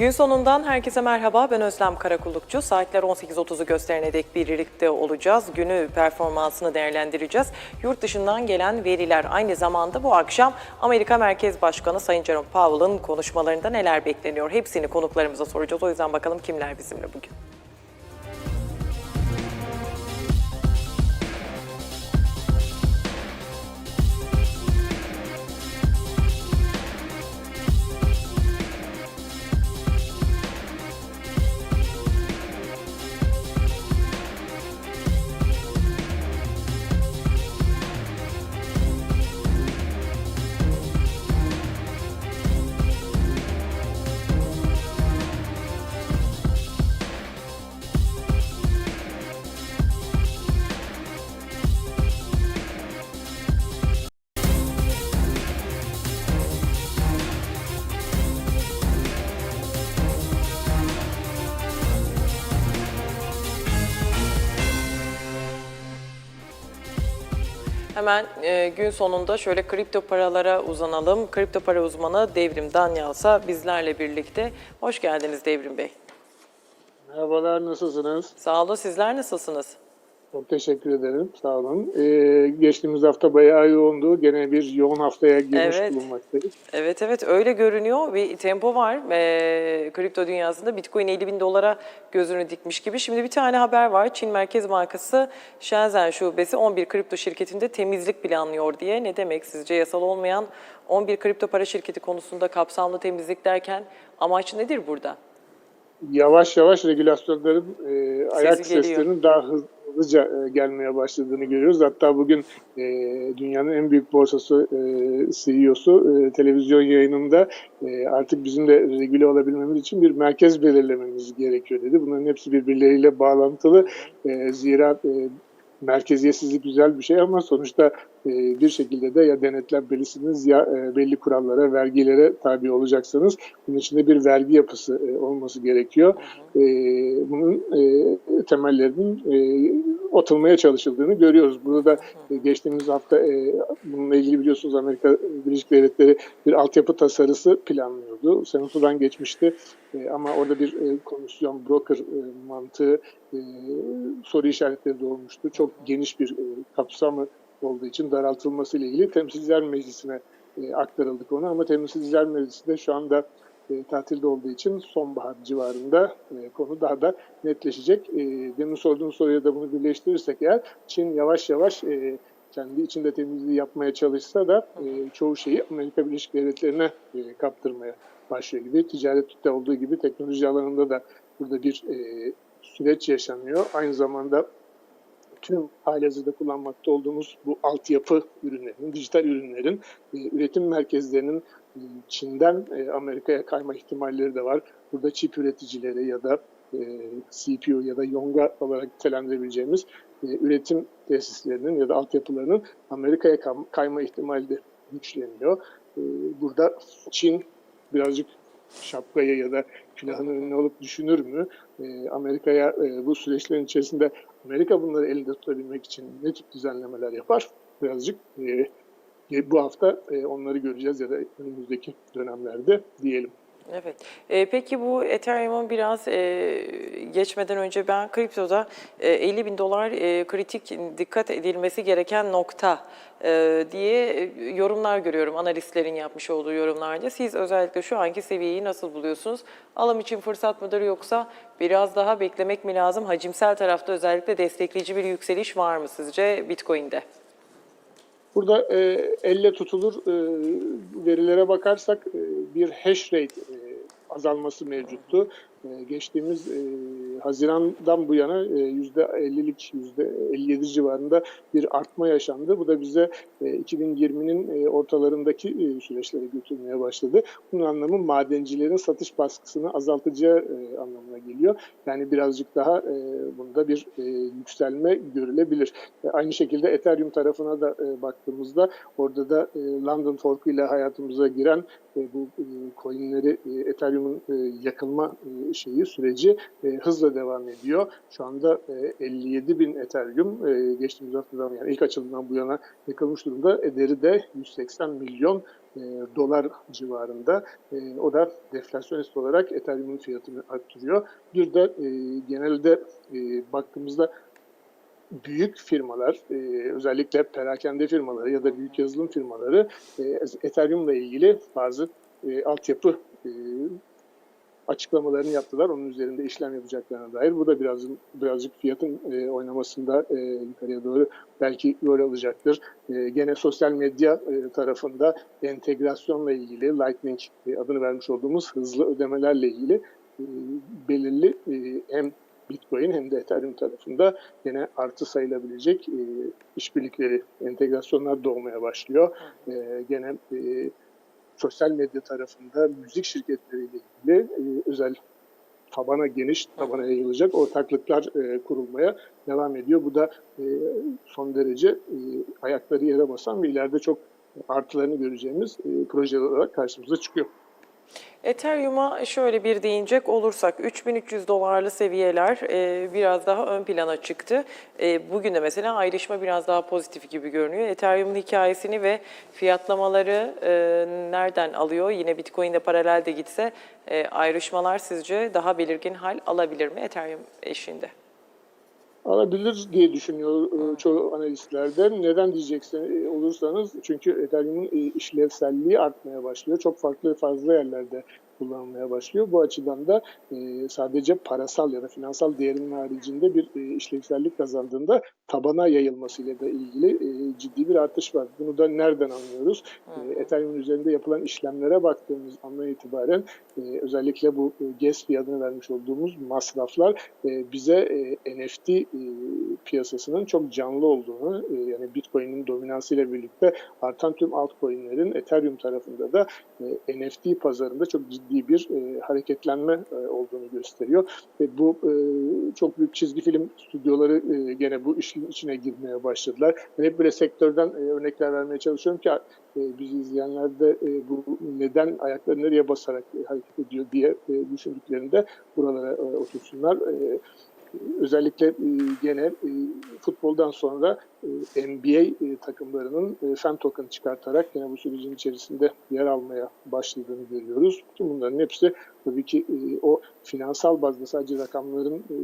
Gün sonundan herkese merhaba. Ben Özlem Karakullukçu. Saatler 18.30'u gösterene dek birlikte olacağız. Günü performansını değerlendireceğiz. Yurt dışından gelen veriler aynı zamanda bu akşam Amerika Merkez Başkanı Sayın Jerome Powell'ın konuşmalarında neler bekleniyor? Hepsini konuklarımıza soracağız. O yüzden bakalım kimler bizimle bugün. Hemen e, gün sonunda şöyle kripto paralara uzanalım. Kripto para uzmanı Devrim Danyalsa bizlerle birlikte. Hoş geldiniz Devrim Bey. Merhabalar, nasılsınız? Sağ olun. Sizler nasılsınız? Çok teşekkür ederim, sağ olun. Ee, geçtiğimiz hafta bayağı yoğundu. Gene bir yoğun haftaya girmiş Evet. bulunmaktayız. Evet evet öyle görünüyor. Bir tempo var ee, kripto dünyasında. Bitcoin 50 bin dolara gözünü dikmiş gibi. Şimdi bir tane haber var. Çin Merkez Bankası Shenzhen Şubesi 11 kripto şirketinde temizlik planlıyor diye. Ne demek sizce yasal olmayan 11 kripto para şirketi konusunda kapsamlı temizlik derken amaç nedir burada? Yavaş yavaş regülasyonların e, ayak geliyor. seslerinin daha hızlıca e, gelmeye başladığını görüyoruz. Hatta bugün e, dünyanın en büyük borsası e, CEO'su e, televizyon yayınında e, artık bizim de regüle olabilmemiz için bir merkez belirlememiz gerekiyor dedi. Bunların hepsi birbirleriyle bağlantılı. E, zira e, merkeziyetsizlik güzel bir şey ama sonuçta bir şekilde de ya denetlenmelisiniz ya e, belli kurallara, vergilere tabi olacaksınız. Bunun içinde bir vergi yapısı e, olması gerekiyor. E, bunun e, temellerinin e, atılmaya çalışıldığını görüyoruz. Burada da e, geçtiğimiz hafta e, bununla ilgili biliyorsunuz Amerika Birleşik Devletleri bir altyapı tasarısı planlıyordu. Senato'dan geçmişti E, ama orada bir e, komisyon, broker e, mantığı e, soru işaretleri doğmuştu. Çok geniş bir e, kapsamı olduğu için daraltılması ile ilgili Temsilciler Meclisi'ne e, aktarıldı konu ama Temsilciler Meclisi de şu anda e, tatilde olduğu için sonbahar civarında e, konu daha da netleşecek. E, demin sorduğun soruya da bunu birleştirirsek eğer Çin yavaş yavaş e, kendi içinde temizliği yapmaya çalışsa da e, çoğu şeyi Amerika Birleşik Devletleri'ne e, kaptırmaya başlıyor gibi. Ticarette olduğu gibi teknoloji alanında da burada bir e, süreç yaşanıyor. Aynı zamanda tüm halihazırda kullanmakta olduğumuz bu altyapı ürünlerinin, dijital ürünlerin e, üretim merkezlerinin e, Çin'den e, Amerika'ya kayma ihtimalleri de var. Burada çip üreticileri ya da CPU ya da Yonga olarak nitelendirebileceğimiz üretim tesislerinin ya da altyapılarının Amerika'ya kayma ihtimali de güçleniyor. Burada Çin birazcık şapkayı ya da külahın önüne alıp düşünür mü? E, Amerika'ya e, bu süreçlerin içerisinde Amerika bunları elinde tutabilmek için ne tip düzenlemeler yapar? Birazcık e, e, bu hafta e, onları göreceğiz ya da önümüzdeki dönemlerde diyelim. Evet. E, peki bu Ethereum'un biraz e, geçmeden önce ben kriptoda e, 50 bin dolar e, kritik dikkat edilmesi gereken nokta e, diye e, yorumlar görüyorum. Analistlerin yapmış olduğu yorumlarda. Siz özellikle şu anki seviyeyi nasıl buluyorsunuz? Alım için fırsat mıdır yoksa biraz daha beklemek mi lazım? Hacimsel tarafta özellikle destekleyici bir yükseliş var mı sizce Bitcoin'de? Burada e, elle tutulur e, verilere bakarsak e, bir hash rate e, azalması mevcuttu. E, geçtiğimiz e, Haziran'dan bu yana e, %50'lik, %57 civarında bir artma yaşandı. Bu da bize e, 2020'nin e, ortalarındaki e, süreçlere götürmeye başladı. Bunun anlamı madencilerin satış baskısını azaltacağı e, anlamına geliyor. Yani birazcık daha e, bunda bir e, yükselme görülebilir. E, aynı şekilde Ethereum tarafına da e, baktığımızda orada da e, London Fork ile hayatımıza giren e, bu e, coinleri e, Ethereum'un e, yakılma e, şeyi süreci e, devam ediyor. Şu anda e, 57 bin Ethereum e, geçtiğimiz haftadan yani ilk açıldığından bu yana yakılmış durumda. Ederi de 180 milyon e, dolar civarında. E, o da deflasyonist olarak Ethereum'un fiyatını arttırıyor. Bir de e, genelde e, baktığımızda büyük firmalar, e, özellikle perakende firmaları ya da büyük yazılım firmaları e, Ethereum'la ilgili bazı e, altyapı e, açıklamalarını yaptılar. Onun üzerinde işlem yapacaklarına dair. Bu da biraz birazcık fiyatın e, oynamasında e, yukarıya doğru belki rol alacaktır. E, gene sosyal medya e, tarafında entegrasyonla ilgili Lightning e, adını vermiş olduğumuz hızlı ödemelerle ilgili e, belirli e, hem Bitcoin hem de Ethereum tarafında yine artı sayılabilecek e, işbirlikleri, entegrasyonlar doğmaya başlıyor. E, gene e, sosyal medya tarafında müzik şirketleriyle ilgili e, özel tabana geniş tabana yayılacak ortaklıklar e, kurulmaya devam ediyor. Bu da e, son derece e, ayakları yere basan ve ileride çok artılarını göreceğimiz e, projeler olarak karşımıza çıkıyor. Ethereum'a şöyle bir değinecek olursak 3300 dolarlı seviyeler e, biraz daha ön plana çıktı. E, bugün de mesela ayrışma biraz daha pozitif gibi görünüyor. Ethereum'un hikayesini ve fiyatlamaları e, nereden alıyor? Yine Bitcoin'de paralel de gitse e, ayrışmalar sizce daha belirgin hal alabilir mi Ethereum eşinde? Alabilir diye düşünüyor e, çoğu analistlerde. Neden diyeceksin olursanız çünkü Ethereum'un e, işlevselliği artmaya başlıyor. Çok farklı fazla yerlerde kullanılmaya başlıyor. Bu açıdan da e, sadece parasal ya da finansal değerinin haricinde bir e, işlevsellik kazandığında tabana yayılmasıyla da ilgili e, ciddi bir artış var. Bunu da nereden anlıyoruz? E, Ethereum üzerinde yapılan işlemlere baktığımız andan itibaren e, özellikle bu e, fee adını vermiş olduğumuz masraflar e, bize e, NFT e, piyasasının çok canlı olduğunu e, yani Bitcoin'in dominansıyla birlikte artan tüm altcoin'lerin Ethereum tarafında da e, NFT pazarında çok ciddi bir e, hareketlenme e, olduğunu gösteriyor. Ve bu e, çok büyük çizgi film stüdyoları e, gene bu işin içine girmeye başladılar. Ben hep böyle sektörden e, örnekler vermeye çalışıyorum ki e, bizi izleyenler de e, bu neden ayakları nereye basarak e, hareket ediyor diye e, düşündüklerinde buralara e, otursunlar. E, özellikle e, gene e, futboldan sonra e, NBA e, takımlarının e, fan token çıkartarak yine bu sürecin içerisinde yer almaya başladığını görüyoruz. Bütün bunların hepsi tabii ki e, o finansal bazda sadece rakamların e,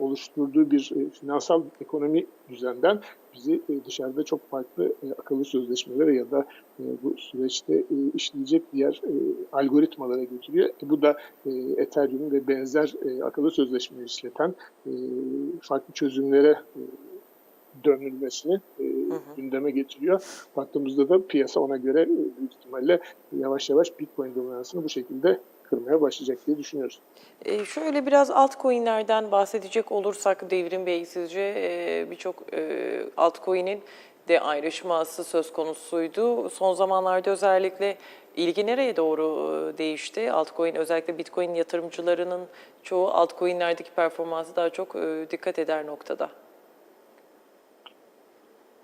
oluşturduğu bir e, finansal ekonomi düzenden bizi e, dışarıda çok farklı e, akıllı sözleşmelere ya da e, bu süreçte e, işleyecek diğer e, algoritmalara götürüyor. E, bu da e, Ethereum ve benzer e, akıllı sözleşme işleten e, farklı çözümlere e, dönülmesini e, gündeme getiriyor. Baktığımızda da piyasa ona göre e, büyük ihtimalle yavaş yavaş Bitcoin dominansını bu şekilde kırmaya başlayacak diye düşünüyoruz. E, şöyle biraz altcoin'lerden bahsedecek olursak Devrim Bey sizce e, birçok e, altcoin'in de ayrışması söz konusuydu. Son zamanlarda özellikle ilgi nereye doğru e, değişti? Altcoin özellikle Bitcoin yatırımcılarının çoğu altcoin'lerdeki performansı daha çok e, dikkat eder noktada.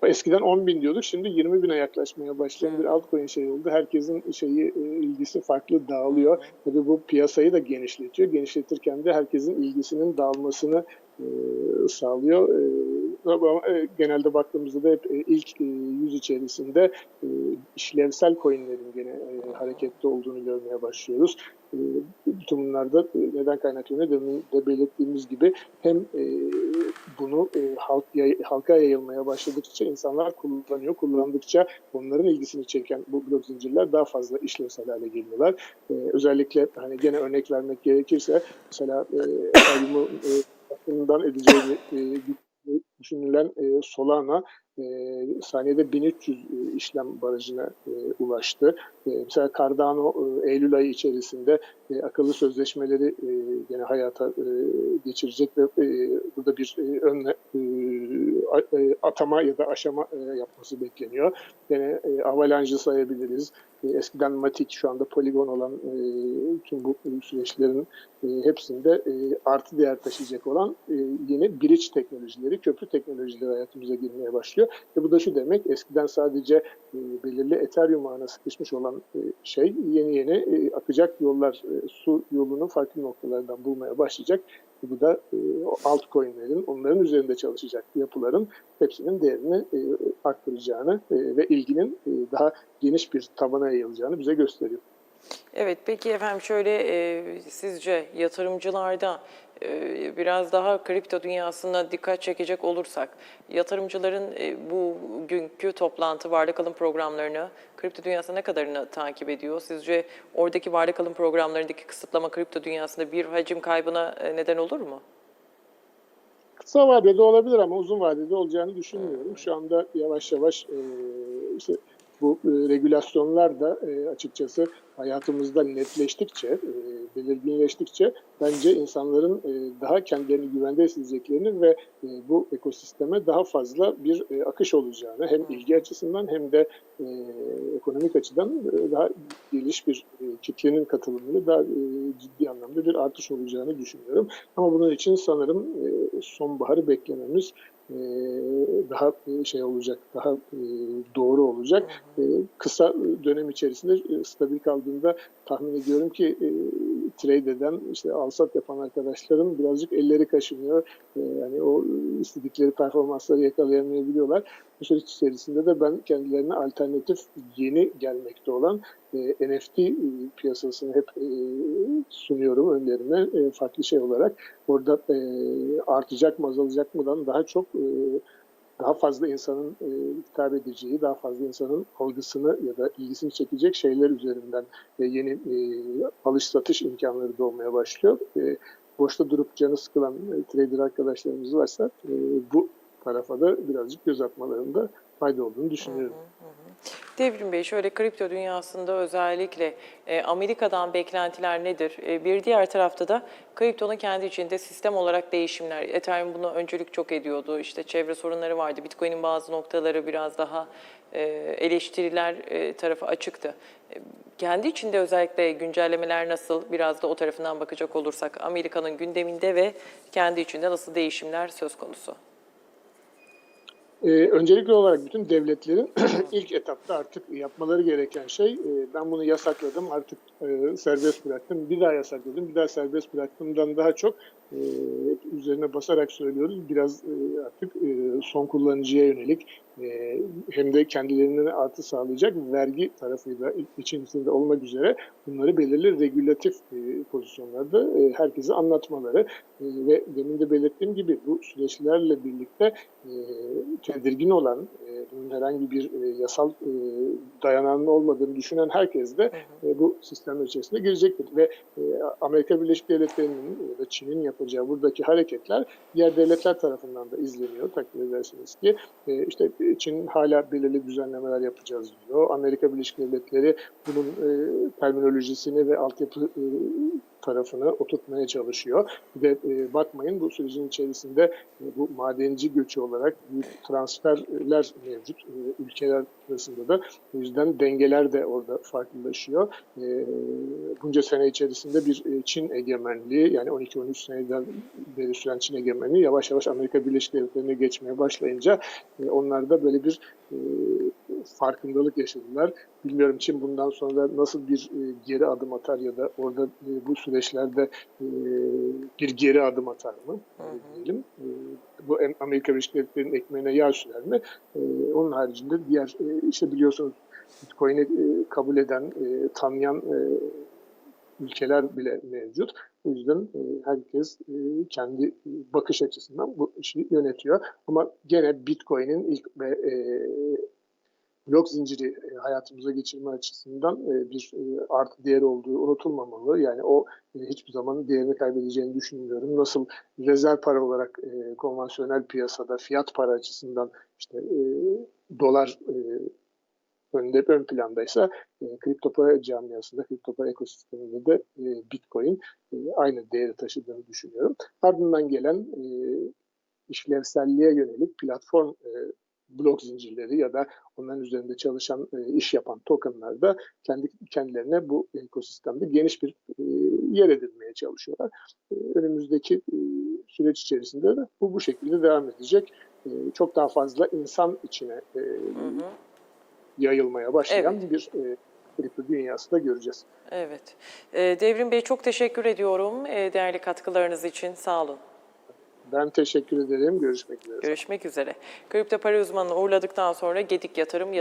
Eskiden 10 bin diyorduk, şimdi 20 bine yaklaşmaya başlayan bir altcoin şey oldu. Herkesin şeyi e, ilgisi farklı dağılıyor. Tabii bu piyasayı da genişletiyor. Genişletirken de herkesin ilgisinin dağılmasını e, sağlıyor. E, ama e, genelde baktığımızda da hep e, ilk yüz içerisinde e, işlevsel coinlerin gene harekette olduğunu görmeye başlıyoruz. E, bütün bunlar da e, neden kaynaklanıyor? De belirttiğimiz gibi hem e, bunu halk, halka yayılmaya başladıkça insanlar kullanıyor. Kullandıkça onların ilgisini çeken bu blok zincirler daha fazla işlevsel hale geliyorlar. Özellikle hani gene örnek vermek gerekirse mesela e, Ethereum'u e, bakımından edeceğini düşünülen Solana e, saniyede 1300 e, işlem barajına e, ulaştı. E, mesela Cardano e, Eylül ayı içerisinde e, akıllı sözleşmeleri e, yine hayata e, geçirecek ve e, burada bir e, önle e, e, atama ya da aşama e, yapması bekleniyor. Yine e, Avalanche'ı sayabiliriz. E, eskiden Matic şu anda Polygon olan e, tüm bu süreçlerin e, hepsinde e, artı değer taşıyacak olan e, yeni bridge teknolojileri, köprü teknolojileri hayatımıza girmeye başlıyor. Ve bu da şu demek, eskiden sadece e, belirli Ethereum ağına sıkışmış olan e, şey yeni yeni e, akacak yollar, e, su yolunu farklı noktalardan bulmaya başlayacak. Bu da e, altcoin'lerin, onların üzerinde çalışacak yapıların hepsinin değerini e, arttıracağını e, ve ilginin e, daha geniş bir tabana yayılacağını bize gösteriyor. Evet, peki efendim şöyle e, sizce yatırımcılarda e, biraz daha kripto dünyasına dikkat çekecek olursak, yatırımcıların e, bugünkü toplantı varlık alım programlarını kripto dünyasında ne kadarını takip ediyor? Sizce oradaki varlık alım programlarındaki kısıtlama kripto dünyasında bir hacim kaybına e, neden olur mu? Kısa vadede olabilir ama uzun vadede olacağını düşünmüyorum. Şu anda yavaş yavaş e, işte bu e, regülasyonlar da e, açıkçası hayatımızda netleştikçe, e, belirginleştikçe bence insanların e, daha kendilerini güvende hissedeceklerini ve e, bu ekosisteme daha fazla bir e, akış olacağını hem ilgi açısından hem de e, ekonomik açıdan e, daha geniş bir e, kitlenin katılımını daha e, ciddi anlamda bir artış olacağını düşünüyorum. Ama bunun için sanırım e, sonbaharı beklememiz e, daha e, şey olacak, daha e, doğru olacak. E, kısa dönem içerisinde e, stabil kaldığında tahmin ediyorum ki e, trade eden, işte alsat yapan arkadaşların birazcık elleri kaşınıyor. E, yani o istedikleri performansları yakalayamayabiliyorlar. Bu süreç içerisinde de ben kendilerine alternatif yeni gelmekte olan e, NFT e, piyasasını hep e, sunuyorum önlerine e, farklı şey olarak. Orada e, artacak mı azalacak mıdan daha çok e, daha fazla insanın e, hitap edeceği, daha fazla insanın algısını ya da ilgisini çekecek şeyler üzerinden e, yeni e, alış satış imkanları doğmaya başlıyor. E, boşta durup canı sıkılan e, trader arkadaşlarımız varsa e, bu tarafa da birazcık göz atmalarında fayda olduğunu düşünüyorum. Devrim Bey şöyle kripto dünyasında özellikle e, Amerika'dan beklentiler nedir? E, bir diğer tarafta da kriptonun kendi içinde sistem olarak değişimler. Ethereum buna öncülük çok ediyordu. İşte çevre sorunları vardı. Bitcoin'in bazı noktaları biraz daha e, eleştiriler e, tarafı açıktı. Kendi içinde özellikle güncellemeler nasıl? Biraz da o tarafından bakacak olursak Amerika'nın gündeminde ve kendi içinde nasıl değişimler söz konusu? Ee, öncelikli olarak bütün devletlerin ilk etapta artık yapmaları gereken şey, e, ben bunu yasakladım artık e, serbest bıraktım, bir daha yasakladım, bir daha serbest bıraktımdan daha çok e, üzerine basarak söylüyoruz. Biraz e, artık e, son kullanıcıya yönelik e, hem de kendilerine artı sağlayacak vergi tarafıyla içerisinde olmak üzere bunları belirli regülatif e, pozisyonlarda e, herkese anlatmaları e, ve demin de belirttiğim gibi bu süreçlerle birlikte e, tedirgin olan, e, bunun herhangi bir e, yasal e, dayanağının olmadığını düşünen herkes de e, bu sistemler içerisinde girecektir. Ve e, Amerika Birleşik Devletleri'nin ya da Çin'in yapacağı buradaki hareketler diğer devletler tarafından da izleniyor takdir edersiniz ki. E, işte Çin hala belirli düzenlemeler yapacağız diyor. Amerika Birleşik Devletleri bunun e, terminolojisini ve altyapı e, tarafını oturtmaya çalışıyor. Bir de e, bakmayın bu sürecin içerisinde e, bu madenci göçü olarak büyük transferler mevcut e, ülkeler arasında da. O yüzden dengeler de orada farklılaşıyor. E, bunca sene içerisinde bir Çin egemenliği yani 12-13 seneden beri süren Çin egemenliği yavaş yavaş Amerika Birleşik Devletleri'ne geçmeye başlayınca e, onlar da böyle bir farkındalık yaşadılar. Bilmiyorum Çin bundan sonra nasıl bir e, geri adım atar ya da orada e, bu süreçlerde e, bir geri adım atar mı e, diyelim. E, bu Amerika Birleşik Devletleri'nin ekmeğine yağ sürer mi? E, onun haricinde diğer e, işte biliyorsunuz Bitcoin'i e, kabul eden, e, tanıyan e, ülkeler bile mevcut. O yüzden e, herkes e, kendi bakış açısından bu işi yönetiyor. Ama gene Bitcoin'in ilk ve blok zinciri e, hayatımıza geçirme açısından e, bir e, artı değer olduğu unutulmamalı. Yani o hiçbir zaman değerini kaybedeceğini düşünmüyorum. Nasıl rezerv para olarak konvansiyonel piyasada fiyat para açısından işte dolar önde ön plandaysa e, kripto para camiasında, kripto para ekosisteminde de Bitcoin aynı değeri taşıdığını düşünüyorum. Ardından gelen işlevselliğe yönelik platform blok zincirleri ya da onların üzerinde çalışan e, iş yapan tokenlar da kendi kendilerine bu ekosistemde geniş bir e, yer edinmeye çalışıyorlar. E, önümüzdeki e, süreç içerisinde de bu bu şekilde devam edecek. E, çok daha fazla insan içine e, Hı hı. yayılmaya başlayan Evet. bir e, kripto dünyasında göreceğiz. Evet. Devrim Bey çok teşekkür ediyorum değerli katkılarınız için. Sağ olun. Ben teşekkür ederim. Görüşmek üzere. Görüşmek üzere. Kripto para uzmanını uğurladıktan sonra Gedik Yatırım